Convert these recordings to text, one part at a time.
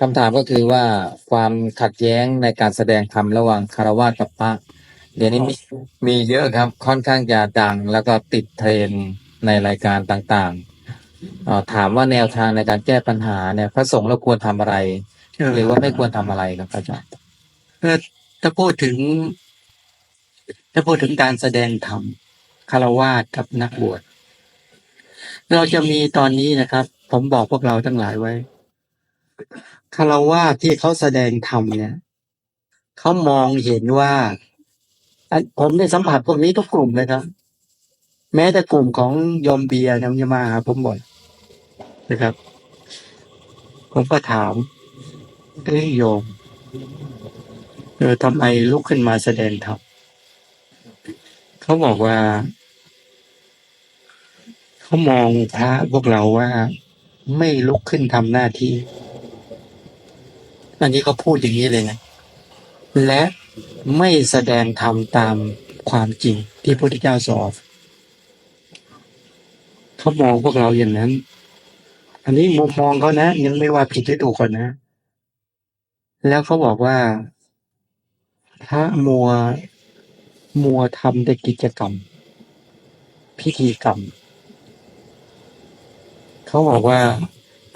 คำถามก็คือว่าความขัดแย้งในการแสดงธรรมระหว่างคารวะกับพระเดี๋ยวนี้มีมีเยอะครับ ค่อนข้างจะดังแล้วก็ติดเทรนด์ในรายการต่างๆเอ่อถามว่าแนวทางในการแก้ปัญหาเนี่ยพระสงฆ์เราควรทำอะไรหรือว่าไม่ควรทำอะไรครับอาจารย์เออถ้าพูดถึง ถ้าพูดถึงการแสดงธรรมคารวาสกับนักบวชเราจะมีตอนนี้นะครับ ผมบอกพวกเราทั้งหลายไว้ คารวาที่เขาแสดงธรรมเนี่ยเขามองเห็นว่าผมได้สัมผัสพวกนี้ทุกกลุ่มเลยครับ แม้แต่กลุ่มของโยมเบียร์เนี่ยมันจะมาหาผมบ่อยนะครับ ผมก็ถามเอ้ยโยมเออทำไมลุกขึ้นมาแสดงธรรมเขาบอกว่า เขามองพระพวกเราว่า ไม่ลุกขึ้นทำหน้าที่ อันนี้เขาพูดอย่างนี้เลยนะ และไม่แสดงธรรมตามความจริงที่พระพุทธเจ้าสอนเขามองพวกเราอย่างนั้น อันนี้มุมมองเขานะยังไม่ว่าผิดหรือถูกก่อนนะ แล้วเขาบอกว่าพระมัวมัวทำแต่กิจกรรม พิธีกรรม เขาบอกว่า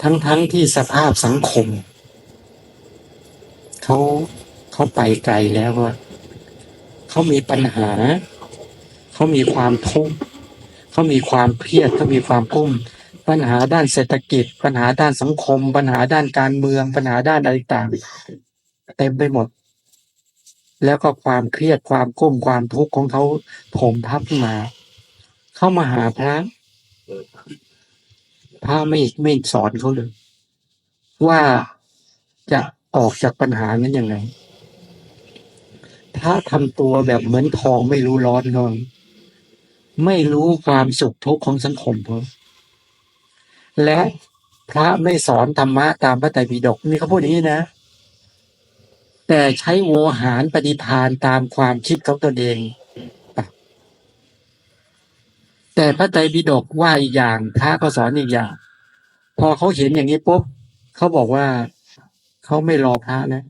ทั้งทั้งที่สภาพสังคม เขาเขาไปไกลแล้วว่าเขามีปัญหา เขามีความทุกข์เขามีความเครียดเขามีความกุ้มปัญหาด้านเศรษฐกิจ ปัญหาด้านสังคม ปัญหาด้านการเมือง ปัญหาด้านอะไรต่างเต็มไปหมด แล้วก็ความเครียดความกุ้มความทุกข์ของเขาโถมทับมา เข้ามาหาพระพระไม่ไม่สอนเขาเลย ว่าจะ ออกจากปัญหานั้นยังไงพระทำตัวแบบเหมือนทองไม่รู้ร้อนเขาไม่รู้ความสุขทุกข์ของสังคมเขาและพระไม่สอนธรรมะตามพระไตรปิฎกนี่เขาพูดอย่างนี้นะ แต่ใช้โวหารปฏิพานตามความคิดของตนเอง แต่พระไตรปิฎกว่าอีกอย่าง พระก็สอนอีกอย่าง พอเขาเห็นอย่างนี้ปุ๊บเขาบอกว่า เขาไม่รอพระนะ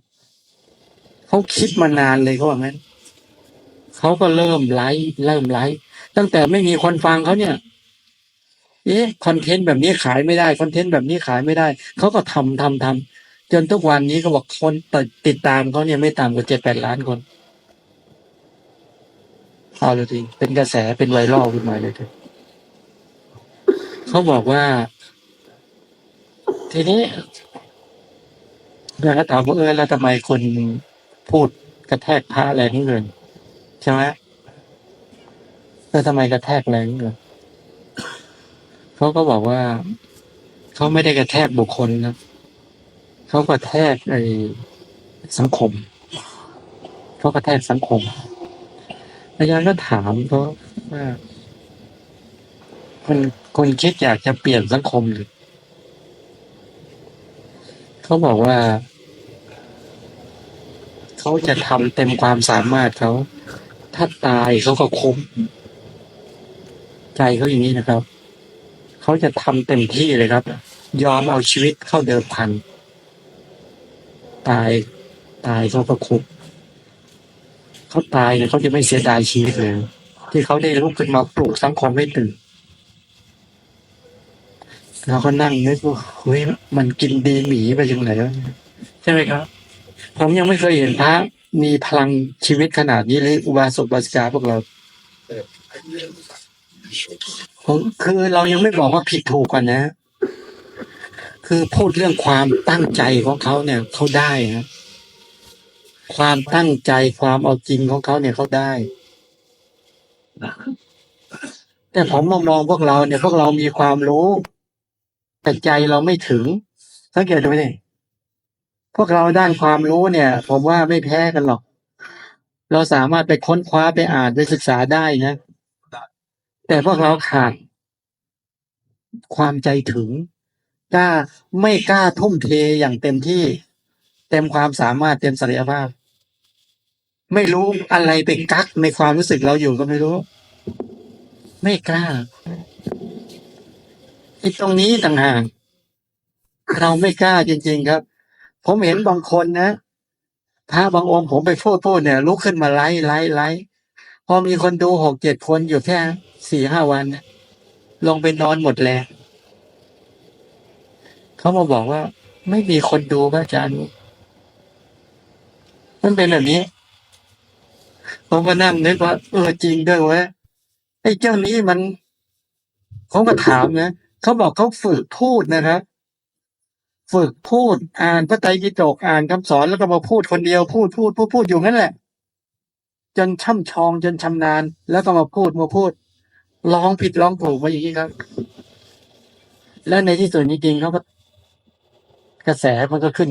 เขาคิดมานานเลยเขาว่างั้นเขาก็เริ่มไลฟ์เริ่มไลฟ์ตั้งแต่ไม่มีคนฟังเขาเนี่ย เอ๊ะคอนเทนต์แบบนี้ขายไม่ได้คอนเทนต์แบบนี้ขายไม่ได้เขาก็ทำทำทำจนทุกวันนี้ก็บอกคนติดตามเขาเนี่ยไม่ต่ำกว่าเจ็ดแปดล้านคนเอาเลยทีเป็นกระแสเป็นไวรัลขึ้นมาเลยทีเขาบอกว่า ทีนี้ นะถามว่าเออแล้วทำไมคนพูดกระแทกพระแรงเกินใช่ไหมแล้วทำไมกระแทกแรงเกินเขาก็บอกว่าเขาไม่ได้กระแทกบุคคลนะเขากระแทกไอ้สังคมเขากระแทกสังคม อาจารย์ก็ถามเขาว่าคนคนคิดอยากจะเปลี่ยนสังคมหรือ เขาบอกว่า เขาจะทำเต็มความสามารถเขา ถ้าตายเขาก็คุ้ม ใจเขาอย่างนี้นะครับ เขาจะทำเต็มที่เลยครับ ยอมเอาชีวิตเข้าเดิมพัน ตาย ตายเขาก็คุ้มเขาตายเนี่ยเขาจะไม่เสียดายชีวิตเลย ที่เขาได้ลุกขึ้นมาปลุกสังคมให้ตื่น เราก็นั่งนึกว่าเฮ้ยมันกินดีหมีไปถึงไหนวะใช่ไหมครับ ผมยังไม่เคยเห็นพระมีพลังชีวิตขนาดนี้เลยอุบาสกบาสิกาพวกเราผมคือเรายังไม่บอกว่าผิดถูกก่อนนะ คือพูดเรื่องความตั้งใจของเขาเนี่ยเขาได้นะความตั้งใจความเอาจริงของเขาเนี่ยเขาได้ แต่ผมมามองพวกเราเนี่ยพวกเรามีความรู้ แต่ใจเราไม่ถึง สังเกตดูดิพวกเราด้านความรู้เนี่ย ผมว่าไม่แพ้กันหรอก เราสามารถไปค้นคว้าไปอ่านไปศึกษาได้นะแต่พวกเราขาดความใจถึงกล้าไม่กล้าทุ่มเทอย่างเต็มที่ เต็มความสามารถเต็มศักยภาพ ไม่รู้อะไรไปกักในความรู้สึกเราอยู่ก็ไม่รู้ ไม่กล้า อ้ตรงนี้ต่างหากเราไม่กล้าจริง ๆ ครับ ผมเห็นบางคนนะพระบางองค์ผมไปพูดพูดเนี่ยลุกขึ้นมาไล่ไล่ไล่พอมีคนดูหกเจ็ดคนอยู่แค่สี่ห้าวัน ลงไปนอนหมดแรงเขามาบอกว่า ไม่มีคนดูพระอาจารย์มันเป็นแบบนี้ ผมก็นั่งนึกว่าเออจริงด้วยเว้ยไอ้เจ้านี้มันเขาก็ถามนะ เขาบอกเขาฝึกพูดนะครับ ฝึกพูดอ่านพระไตรปิฎกอ่านคำสอนแล้วก็มาพูดคนเดียวพูดพูดพูดพูดอยู่นั่นแหละ จนช่ำชองจนชำนาญ แล้วก็มาพูดมาพูดลองผิดลองถูกมาอย่างนี้ครับ แล้วในที่สุดจริงๆเขาก็กระแสมันก็ขึ้น